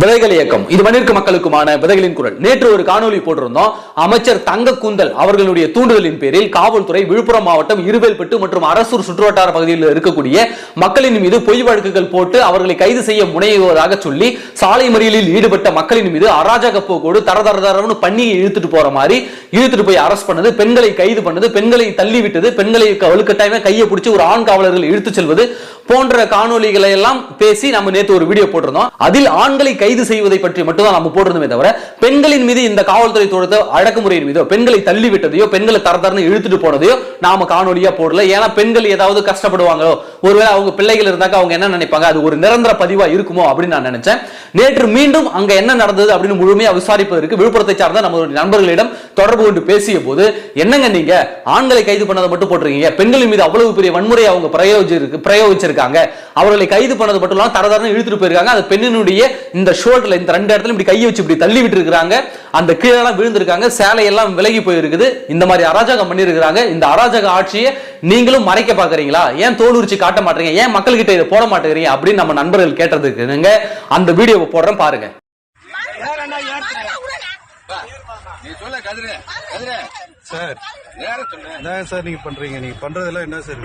விதைகள் இயக்கம். இது மண்ணிற்கு மக்களுக்குமான விதைகளின் குரல். நேற்று ஒரு காணொலி போட்டிருந்தோம். அமைச்சர் தங்க கூந்தல் அவர்களுடைய தூண்டுதலின் பேரில் காவல்துறை விழுப்புரம் மாவட்டம் இருவேல்பட்டு மற்றும் அரசூர் சுற்றுவட்டார பகுதியில் இருக்கக்கூடிய மக்களின் மீது பொய் வழக்குகள் போட்டு அவர்களை கைது செய்ய முனைவதாக சொல்லி சாலை மறியலில் ஈடுபட்ட மக்களின் மீது அராஜக போக்கோடு தர தர தரன்னு பண்ணி இழுத்துட்டு போற மாதிரி இழுத்துட்டு போய் அரஸ்ட் பண்ணது பெண்களை கைது பண்ணது பெண்களை தள்ளி விட்டது பெண்களை வலுக்கட்டாயமே கையை பிடிச்சி ஒரு ஆண் காவலர்கள் இழுத்து செல்வது போன்ற காணொலிகளை எல்லாம் பேசி நம்ம நேற்று ஒரு வீடியோ போட்டிருந்தோம். அதில் ஆண்களை கை கைது செய்வதை பற்றி மட்டும் தான் நம்ம போட்டிருந்தோமே தவிர பெண்களின் மீது இந்த காவல்துறை தொடுத்த அடக்குமுறையின் மீதோ பெண்களை தள்ளி விட்டதையோ பெண்களை தர தரன்னு இழுத்துட்டு போனதையோ நாம காணொலியா போடல. ஏன்னா பெண்கள் ஏதாவது கஷ்டப்படுவாங்களோ ஒருவேளை அவங்க பிள்ளைகள் இருந்தாக்க அவங்க என்ன நினைப்பாங்க? அது ஒரு நிரந்தர பதிவா இருக்குமோ அப்படின்னு நான் நினைச்சேன். நேற்று மீண்டும் அங்க என்ன நடந்தது அப்படின்னு முழுமையா விசாரிப்பதற்கு விழுப்புரத்தை சார்ந்த நம்மளுடைய நண்பர்களிடம் தொடர்பு கொண்டு பேசிய போது என்னங்க நீங்க? ஆண்களை கைது பண்ணதை மட்டும் போட்டிருக்கீங்க. பெண்களின் மீது அவ்வளவு பெரிய வன்முறை அவங்க பிரயோகிச்சிருக்கு பிரயோகிச்சிருக்காங்க. அவர்களை கைது பண்ணது மட்டும் இல்லாமல் தரதரன்னு இழுத்துட்டு போயிருக்காங்க. அந்த பெண்ணினுடைய இந்த ஷோல்டர்ல இந்த ரெண்டு இடத்துல இப்படி கையை வச்சு இப்படி தள்ளி விட்டு இருக்காங்க அந்த கீழெல்லாம் விழுந்திருக்காங்க. சேலை எல்லாம் விலகி போயிருக்குது. இந்த மாதிரி அராஜகம் பண்ணியிருக்கிறாங்க. இந்த அராஜக ஆட்சியை நீங்களும் மறைக்க பாக்குறீங்களா ஏன் தோல் உரிச்சு காட்ட மாட்டீங்க ஏன் மக்கள்கிட்ட இதை போட மாட்டேங்கிறீங்க? அப்படின்னு நம்ம நண்பர்கள் கேட்டதுக்கு நீங்க அந்த வீடியோவை போடுறேன் பாருங்க. நீ சொல்ல கதிரு கதிரு. சார் சார் நீங்க பண்றீங்க? நீங்க பண்றதெல்லாம் என்ன சார்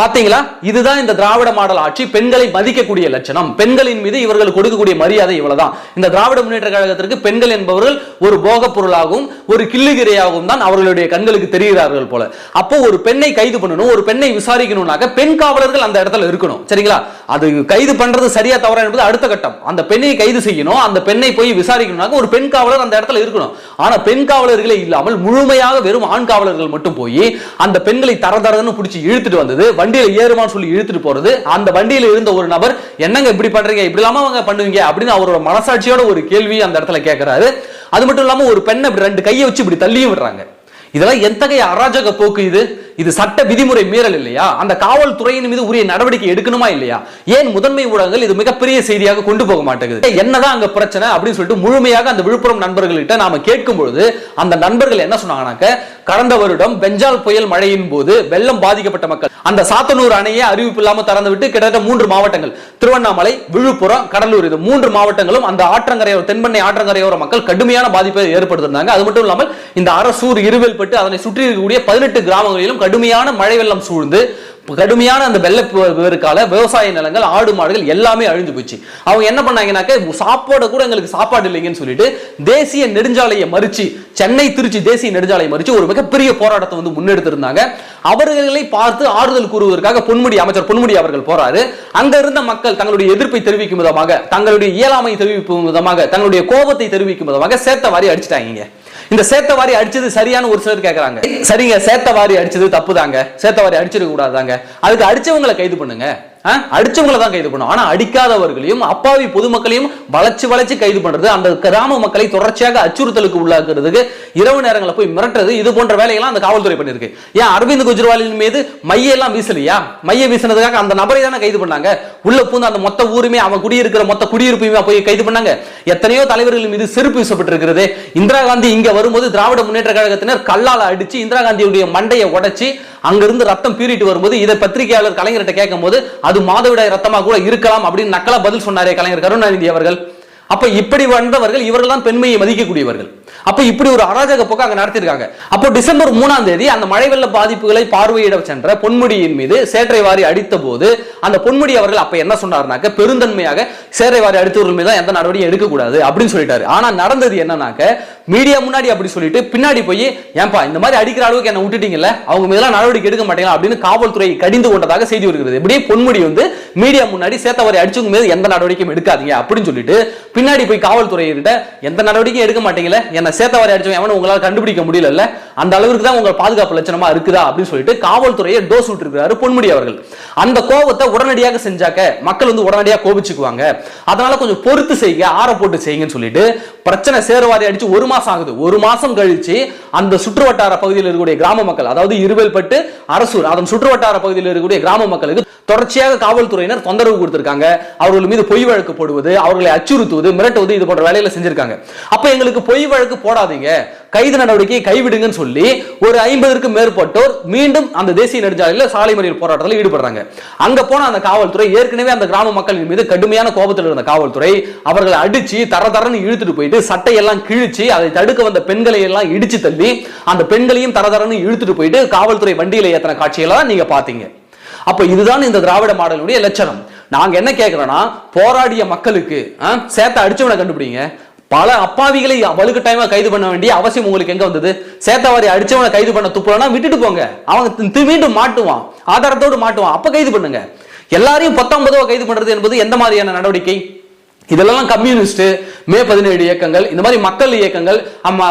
பாத்தீங்களா? இதுதான் இந்த திராவிட மாடல் ஆட்சி. பெண்களை மதிக்கக்கூடிய லட்சணம். பெண்களின் மீது இவர்கள் கொடுக்கக்கூடிய மரியாதை இவ்வளவுதான். இந்த திராவிட முன்னேற்ற கழகத்திற்கு பெண்கள் என்பவர்கள் ஒரு போகப் பொருளாகவும் ஒரு கிள்ளுகிரையாகவும் தான் அவர்களுடைய கண்களுக்கு தெரிகிறார்கள் போல. அப்போ ஒரு பெண்ணை கைது பண்ணணும் ஒரு பெண்ணை விசாரிக்கணும்னாக்க பெண் காவலர்கள் அந்த இடத்துல இருக்கணும். சரிங்களா? அது கைது பண்றது சரியா தவறா என்பது அடுத்த கட்டம். அந்த பெண்ணை கைது செய்யணும் அந்த பெண்ணை போய் விசாரிக்கணும்னாக்க ஒரு பெண் காவலர் அந்த இடத்துல இருக்கணும். ஆனா பெண் காவலர்களே இல்லாமல் முழுமையாக வெறும் ஆண் காவலர்கள் மட்டும் போய் அந்த பெண்களை தர தரன்னு பிடிச்சி இழுத்துட்டு வந்தது வண்டியில ஏறுமான்னு சொல்லி இழுத்துட்டு போறது. அந்த வண்டியில இருந்த ஒரு நபர் என்னங்க இப்படி பண்றீங்க? இப்படி இல்லாம அவங்க பண்ணுவீங்க? அப்படின்னு அவரோட மனசாட்சியோட ஒரு கேள்வி அந்த இடத்துல கேட்கிறாரு அது மட்டும் இல்லாம ஒரு பெண்ணை இப்படி ரெண்டு கையை வச்சு இப்படி தள்ளியும் விடுறாங்க. இதெல்லாம் எத்தகைய அராஜக போக்கு இது? இது சட்ட விதிமுறை மீறல் இல்லையா? அந்த காவல்துறையின் மீது உரிய நடவடிக்கை எடுக்கணுமா இல்லையா? ஏன் முதன்மை ஊடகங்கள் இது மிகப்பெரிய செய்தியாக கொண்டு போக மாட்டேங்குது? என்னதான் அங்க பிரச்சனை அப்படின்னு சொல்லிட்டு முழுமையாக அந்த விழுப்புரம் நண்பர்கள்கிட்ட நாம கேட்கும் பொழுது அந்த நண்பர்கள் என்ன சொன்னாங்கன்னாக்க கடந்த வருடம் பெஞ்சால் புயல் மழையின் போது வெள்ளம் பாதிக்கப்பட்ட மக்கள் அந்த சாத்தனூர் அணையை அறிவிப்பு இல்லாம திறந்து விட்டு கிட்டத்தட்ட மூன்று மாவட்டங்கள் திருவண்ணாமலை விழுப்புரம் கடலூர் இது மூன்று மாவட்டங்களும் அந்த ஆற்றங்கரையோர தென்பெண்ணை ஆற்றங்கரையோர மக்கள் கடுமையான பாதிப்பை ஏற்படுத்திருந்தாங்க அது மட்டும் இல்லாமல் இந்த அரசூர் இருவேல்பட்டு அதனை சுற்றி இருக்கக்கூடிய பதினெட்டு கிராமங்களிலும் கடுமையான மழை வெள்ளம் சூழ்ந்து கடுமையான அந்த வெள்ள பெருக்கால விவசாய நிலங்கள் ஆடு மாடுகள் எல்லாமே அழிஞ்சு போச்சு. அவங்க என்ன பண்ணாங்கன்னாக்க சாப்பாடு கூட எங்களுக்கு சாப்பாடு இல்லைங்கன்னு சொல்லிட்டு தேசிய நெடுஞ்சாலையை மறிச்சு சென்னை திருச்சி தேசிய நெடுஞ்சாலையை மறிச்சு ஒரு மிகப்பெரிய போராட்டத்தை வந்து முன்னெடுத்திருந்தாங்க. அவர்களை பார்த்து ஆறுதல் கூறுவதற்காக பொன்முடி அமைச்சர் பொன்முடி அவர்கள் போறாரு. அங்க இருந்த மக்கள் தங்களுடைய எதிர்ப்பை தெரிவிக்கும் விதமாக தங்களுடைய இயலாமை தெரிவிக்கும் விதமாக தங்களுடைய கோபத்தை தெரிவிக்கும் விதமாக சேர்த்த வாரி அடிச்சிட்டாங்க இந்த சேத்த வாரி அடிச்சது சரியான ஒரு சிலர் கேட்கறாங்க சரிங்க சேத்த வாரி அடிச்சது தப்புதாங்க. சேத்த வாரி அடிச்சிருக்க கூடாதாங்க அதுக்கு அடிச்சவங்களை கைது பண்ணுங்க. அடிச்சவங்களை தான் கைது பண்ணும் ஆனா அடிக்காதவர்களையும் அப்பாவி பொதுமக்களையும் வளைச்சு வளைச்சு கைது பண்றது அந்த கிராம மக்களை தொடர்ச்சியாக அச்சுறுத்தலுக்கு உள்ளாக்குறதுக்கு இரவு நேரங்களை போய் மிரட்டுறது இது போன்ற வேலையெல்லாம் அந்த காவல்துறை பண்ணிருக்கு ஏன் அரவிந்த் கெஜ்ரிவாலின் மீது மையெல்லாம் வீசலையா? மைய வீசினதுக்காக அந்த நபரை தானே கைது பண்ணாங்க? உள்ள பூந்து அந்த மொத்த ஊருமே அவன் குடியிருக்கிற மொத்த குடியிருப்பையுமே போய் கைது பண்ணாங்க. எத்தனையோ தலைவர்கள் மீது செருப்பு வீசப்பட்டிருக்கிறது. இந்திரா காந்தி இங்க வரும்போது திராவிட முன்னேற்ற கழகத்தினர் கல்லால அடிச்சு இந்திரா காந்தியுடைய மண்டையை உடைச்சு அங்கிருந்து ரத்தம் பீறிட்டு வரும்போது இதை பத்திரிகையாளர் கலைஞர்கிட்ட கேட்கும் போது அது மாதவிடாய் ரத்தமா கூட இருக்கலாம் அப்படின்னு நக்கலா பதில் சொன்னாரே கலைஞர் கருணாநிதி அவர்கள். அப்ப இப்படி வந்தவர்கள் இவர்கள் தான் பெண்மையை மதிக்கக்கூடியவர்கள். அப்ப இப்படி ஒரு அராஜக போக்கு அங்க நடத்திருக்காங்க அப்போ டிசம்பர் மூணாம் தேதி அந்த மழை வெள்ள பாதிப்புகளை பார்வையிட சென்ற பொன்முடியின் மீது சேற்றை வாரி அடித்த போது அந்த பொன்முடி அவர்கள் அப்ப என்ன சொன்னார்னாக்க பெருந்தன்மையாக சேற்றை வாரி அடித்தவர்கள் மீது எந்த நடவடிக்கையும் எடுக்கக்கூடாது அப்படின்னு சொல்லிட்டாரு. ஆனா நடந்தது என்னன்னாக்க மீடியா முன்னாடி அப்படி சொல்லிட்டு பின்னாடி போய் ஏன்பா இந்த மாதிரி அடிக்கிற அளவுக்கு என்ன விட்டுட்டீங்கல்ல? அவங்க மீதெல்லாம் நடவடிக்கை எடுக்க மாட்டீங்களா அப்படின்னு காவல்துறை கடிந்து கொண்டதாக செய்தி வருகிறது. இப்படி பொன்முடி வந்து மீடியா முன்னாடி சேத்தவரை அடிச்சவங்க மீது எந்த நடவடிக்கையும் எடுக்காதீங்க அப்படின்னு சொல்லிட்டு பின்னாடி போய் காவல்துறையிட்ட எந்த நடவடிக்கையும் எடுக்க மாட்டீங்களே என்ன சேத்தவரை அடிச்சவன் எவனும் உங்களால் கண்டுபிடிக்க முடியல அந்த அளவுக்கு தான் உங்க பாதுகாப்பு லட்சணமா இருக்குதா அப்படின்னு சொல்லிட்டு காவல்துறையை டோஸ் விட்டுருக்காரு பொன்முடி அவர்கள். அந்த கோபத்தை உடனடியாக செஞ்சாக்க மக்கள் வந்து உடனடியாக கோபிச்சுக்குவாங்க. அதனால கொஞ்சம் பொறுத்து செய்யுங்க ஆற போட்டு செய்யுங்கன்னு சொல்லிட்டு பிரச்சனை சேருவாரி அடிச்சு ஒரு மாசம் ஆகுது. ஒரு மாசம் கழிச்சு அந்த சுற்றுவட்டார பகுதியில் இருக்கக்கூடிய கிராம மக்கள் அதாவது இருவேல்பட்டு அரசூர் அதன் சுற்றுவட்டார பகுதியில் இருக்கக்கூடிய கிராம மக்களுக்கு தொடர்ச்சியாக காவல்துறையினர் தொந்தரவு கொடுத்திருக்காங்க. அவர்கள் மீது பொய் வழக்கு போடுவது அவர்களை அச்சுறுத்துவது மிரட்டுவது இது போன்ற வேலையில செஞ்சிருக்காங்க. அப்ப எங்களுக்கு பொய் வழக்கு போடாதீங்க. கைது நடவடிக்கையை கைவிடுங்கன்னு சொல்லி ஒரு ஐம்பதற்கும் மேற்பட்டோர் மீண்டும் அந்த தேசிய நெடுஞ்சாலையில் சாலை மறியல் போராட்டத்தில் ஈடுபடுறாங்க. அங்க போன அந்த காவல்துறை ஏற்கனவே அந்த கிராம மக்களின் மீது கடுமையான கோபத்தில் இருந்த காவல்துறை அவர்களை அடிச்சு தர தரன்னு இழுத்துட்டு போயிட்டு சட்டையெல்லாம் கிழிச்சு அதை தடுக்க வந்த பெண்களை எல்லாம் இடிச்சு தள்ளி அந்த பெண்களையும் தர தரன்னு இழுத்துட்டு போயிட்டு காவல்துறை வண்டியில ஏத்தன காட்சியெல்லாம் நீங்க பாத்தீங்க அப்ப இதுதான் இந்த திராவிட மாடலுடைய லட்சணம். நாங்க என்ன கேக்குறோம்னா போராடிய மக்களுக்கு ஆ, சேத்த அடிச்சவனை கண்டுபிடிங்க. பல அப்பாவிகளை வலுக்கட்டாயமா கைது பண்ண வேண்டிய அவசியம் உங்களுக்கு எங்க வந்தது? சேத்தவாரி அடிச்சவனை கைது பண்ண துப்புலனா விட்டுட்டு போங்க. அவங்க தி- மீண்டும் மாட்டுவான். ஆதாரத்தோடு மாட்டுவான். அப்ப கைது பண்ணுங்க. எல்லாரையும் பத்தொன்பதோ கைது பண்றது என்பது எந்த மாதிரியான நடவடிக்கை? இதெல்லாம் கம்யூனிஸ்ட் மே பதினேழு இயக்கங்கள் இந்த மாதிரி மக்கள் இயக்கங்கள்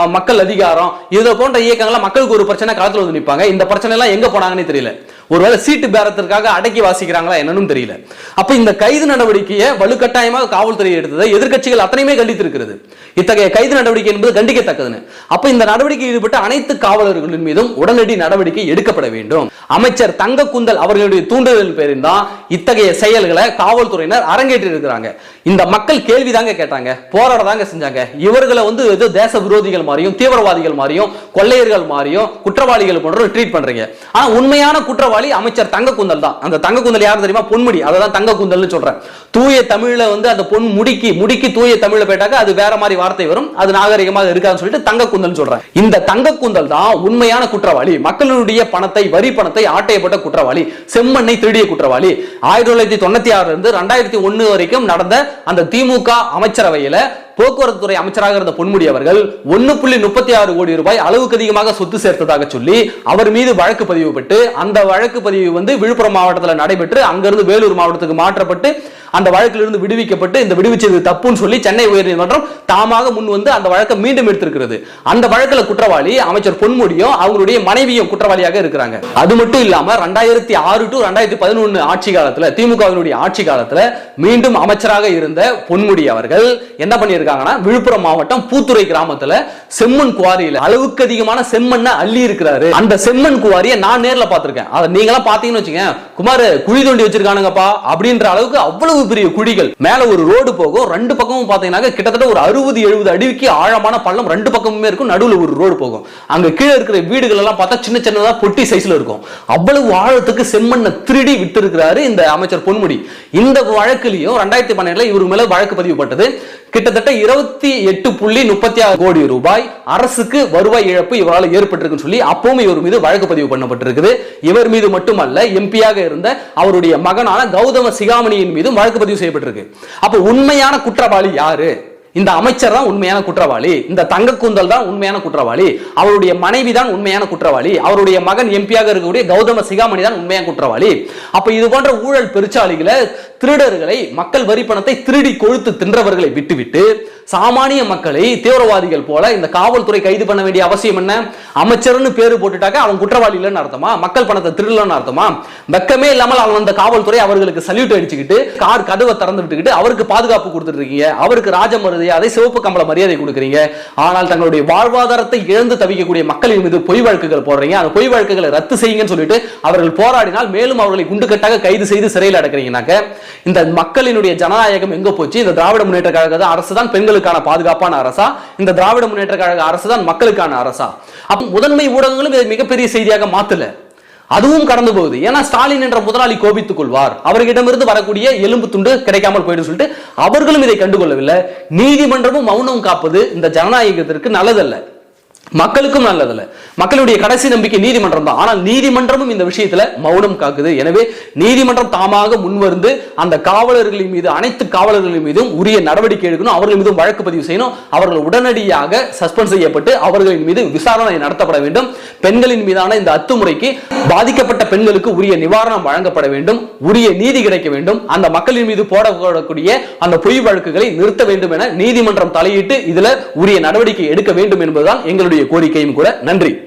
மக்கள் அதிகாரம் இதை போன்ற இயக்கங்கள்லாம் மக்களுக்கு ஒரு பிரச்சனை காலத்தில் வந்து நிற்பாங்க இந்த பிரச்சனை எல்லாம் எங்க போனாங்கன்னே தெரியல. ஒருவேளை சீட்டு பேரத்திற்காக அடக்கி வாசிக்கிறாங்களா என்னன்னு தெரியல. அப்ப இந்த கைது நடவடிக்கையை வலுக்கட்டாயமாக காவல்துறை எடுத்ததை எதிர்கட்சிகள் அத்தனையுமே கண்டித்திருக்கிறது. இத்தகைய கைது நடவடிக்கை என்பது கண்டிக்கத்தக்கதுன்னு. அப்ப இந்த நடவடிக்கை ஈடுபட்ட அனைத்து காவலர்களின் மீதும் உடனடி நடவடிக்கை எடுக்கப்பட வேண்டும். அமைச்சர் தங்க குந்தல் அவர்களுடைய தூண்டுதல் பேரில் தான் இத்தகைய செயல்களை காவல்துறையினர் அரங்கேற்றி இருக்கிறாங்க இந்த மக்கள் கேள்விதாங்க கேட்டாங்க போராட தாங்க செஞ்சாங்க. இவர்களை வந்து ஏதோ தேச விரோதிகள் மாதிரியும் தீவிரவாதிகள் மாதிரியும் கொள்ளையர்கள் மாதிரியும் குற்றவாளிகள் போன்ற ட்ரீட் பண்றீங்க. ஆனா உண்மையான குற்றவாளி அமைச்சர் தங்க குந்தல் தான். அந்த தங்க குந்தல் யார் தெரியுமா? பொன்முடி. அதை தான் தங்க குந்தல்னு சொல்றேன். தூய தமிழ்ல வந்து அந்த பொன் முடிக்கி முடிக்கி தூய தமிழ்ல போயிட்டாக்க அது வேற மாதிரி வார்த்தை வரும் அது நாகரிகமாக இருக்காதுன்னு சொல்லிட்டு தங்க குந்தல் சொல்றேன் இந்த தங்க கூந்தல் தான் உண்மையான குற்றவாளி மக்களுடைய பணத்தை வரி பணத்தை ஆட்டையப்பட்ட குற்றவாளி செம்மண்ணை திருடிய குற்றவாளி. ஆயிரத்தி தொள்ளாயிரத்தி தொண்ணூத்தி ஆறுல இருந்து ரெண்டாயிரத்தி ஒண்ணு வரைக்கும் நடந்த அந்த திமுக அமைச்சரவையில போக்குவரத்து துறை அமைச்சராக இருந்த பொன்முடி அவர்கள் ஒன்னு புள்ளி முப்பத்தி ஆறு கோடி ரூபாய் அளவுக்கு அதிகமாக சொத்து சேர்த்ததாக சொல்லி அவர் மீது வழக்கு பதிவுபட்டு அந்த வழக்கு பதிவு வந்து விழுப்புரம் மாவட்டத்தில் நடைபெற்று அங்கிருந்து வேலூர் மாவட்டத்துக்கு மாற்றப்பட்டு அந்த வழக்கிலிருந்து விடுவிக்கப்பட்டு இந்த விடுவிச்சது தப்புன்னு சொல்லி சென்னை உயர்நீதிமன்றம் தாமாக முன் வந்து அந்த வழக்கை மீண்டும் எடுத்திருக்கிறது. அந்த வழக்குல குற்றவாளி அமைச்சர் பொன்முடியும் அவங்களுடைய மனைவியும் குற்றவாளியாக இருக்கிறாங்க. அது மட்டும் இல்லாம ரெண்டாயிரத்தி ஆறு டு ரெண்டாயிரத்தி பதினொன்னு ஆட்சி காலத்துல திமுகவினுடைய ஆட்சி காலத்துல மீண்டும் அமைச்சராக இருந்த பொன்முடி அவர்கள் என்ன பண்ணியிருக்காங்கன்னா விழுப்புரம் மாவட்டம் பூத்துறை கிராமத்துல செம்மண் குவாரியில அளவுக்கு அதிகமான செம்மண்ணை அள்ளி இருக்கிறாரு. அந்த செம்மண் குவாரியை நான் நேர்ல பார்த்திருக்கேன். அதை நீங்களாம் பாத்தீங்கன்னு வச்சுங்க குமார் குழி தோண்டி வச்சிருக்கானுங்கப்பா அப்படின்ற அளவுக்கு அவ்வளவு பெரிய குழிகள். மேல ஒரு ரோடு போகும் ரெண்டு பக்கமும் பாத்தீங்கன்னா கிட்டத்தட்ட ஒரு அறுபது எழுபது அடிவுக்கு ஆழமான பள்ளம் ரெண்டு பக்கமுமே இருக்கும் நடுவில் ஒரு ரோடு போகும். அங்க கீழே இருக்கிற வீடுகள் எல்லாம் பார்த்தா சின்ன சின்னதா பொட்டி சைஸ்ல இருக்கும். அவ்வளவு ஆழத்துக்கு செம்மண்ணை திருடி விட்டு இருக்கிறாரு இந்த அமைச்சர் பொன்முடி. இந்த வழக்குலயும் ரெண்டாயிரத்தி பன்னெண்டுல இவர் மேல வழக்கு பதிவு பட்டது. கிட்டத்தட்ட இருபத்தி எட்டு புள்ளி முப்பத்தி ஆறு கோடி ரூபாய் அரசுக்கு வருவாய் இழப்பு இவரால் ஏற்பட்டிருக்குன்னு சொல்லி அப்பவும் இவர் மீது வழக்கு பதிவு பண்ணப்பட்டிருக்குது. இவர் மீது மட்டுமல்ல எம்பியாக இருந்த அவருடைய மகனான கௌதம சிகாமணியின் மீதும் வழக்கு பதிவு செய்யப்பட்டிருக்கு. அப்ப உண்மையான குற்றவாளி யாரு? இந்த அமைச்சர் தான் உண்மையான குற்றவாளி. இந்த தங்க கூந்தல் தான் உண்மையான குற்றவாளி. அவருடைய மனைவி தான் உண்மையான குற்றவாளி. அவருடைய மகன் எம்பியாக இருக்கக்கூடிய கௌதம சிகாமணி தான் உண்மையான குற்றவாளி. அப்ப இது போன்ற ஊழல் பெருச்சாளிகளை திருடர்களை மக்கள் வரி பணத்தை திருடி கொழுத்து தின்றவர்களை விட்டுவிட்டு சாமானிய மக்களை தீவிரவாதிகள் போல இந்த காவல்துறை கைது பண்ண வேண்டிய அவசியம் என்ன? அமைச்சர்னு பேரு போட்டுட்டாக்க அவன் குற்றவாளி இல்லைன்னு அர்த்தமா? மக்கள் பணத்தை திருடலன்னு அர்த்தமா? வெக்கமே இல்லாமல் அவன் அந்த காவல்துறை அவர்களுக்கு சல்யூட் அடிச்சுக்கிட்டு கார் கதவை திறந்து விட்டுக்கிட்டு அவருக்கு பாதுகாப்பு கொடுத்துட்டு இருக்கீங்க அவருக்கு ராஜ மரியாதை சிவப்பு கம்பள மரியாதை கொடுக்குறீங்க. ஆனால் தங்களுடைய வாழ்வாதாரத்தை இழந்து தவிக்கக்கூடிய மக்களின் மீது பொய் வழக்குகள் போடுறீங்க. அந்த பொய் வழக்குகளை ரத்து செய்யுங்கன்னு சொல்லிட்டு அவர்கள் போராடினால் மேலும் அவர்களை குண்டுகட்டாக கைது செய்து சிறையில் அடைக்கிறீங்கனாக்க இந்த மக்களினுடைய ஜனநாயகம் எங்க போச்சு? இந்த திராவிட முன்னேற்ற கழக அரசு தான் பெண்களுக்கு மக்களுக்கான பாதுகாப்பான அரசா? இந்த திராவிட முன்னேற்ற கழக அரசு தான் மக்களுக்கான அரசா? அப்ப முதன்மை ஊடகங்களும் இதை மிகப்பெரிய செய்தியாக மாத்தல. அதுவும் கடந்து போகுது. ஏன்னா ஸ்டாலின் என்ற முதலாளி கோபித்துக் கொள்வார். அவர்களிடமிருந்து வரக்கூடிய எலும்பு துண்டு கிடைக்காமல் போயிடும் சொல்லிட்டு அவர்களும் இதை கண்டுகொள்ளவில்லை. நீதிமன்றமும் மௌனம் காப்பது இந்த ஜனநாயகத்திற்கு நல்லதல்ல. மக்களுக்கும் நல்லதில்ல. மக்களுடைய கடைசி நம்பிக்கை நீதிமன்றம் தான். ஆனால் நீதிமன்றமும் இந்த விஷயத்துல மௌனம் காக்குது. எனவே நீதிமன்றம் தாமாக முன்வந்து அந்த காவலர்களின் மீது அனைத்து காவலர்களின் மீதும் உரிய நடவடிக்கை எடுக்கணும். அவர்கள் மீதும் வழக்கு பதிவு செய்யணும். அவர்கள் உடனடியாக சஸ்பெண்ட் செய்யப்பட்டு அவர்களின் மீது விசாரணை நடத்தப்பட வேண்டும். பெண்களின் மீதான இந்த அத்துமுறைக்கு பாதிக்கப்பட்ட பெண்களுக்கு உரிய நிவாரணம் வழங்கப்பட வேண்டும். உரிய நீதி கிடைக்க வேண்டும். அந்த மக்களின் மீது போடப்படக்கூடிய அந்த பொய் வழக்குகளை நிறுத்த வேண்டும் என நீதிமன்றம் தலையிட்டு இதுல உரிய நடவடிக்கை எடுக்க வேண்டும் என்பதுதான் எங்களுடைய கோரிக்கையும் கூட நன்றி.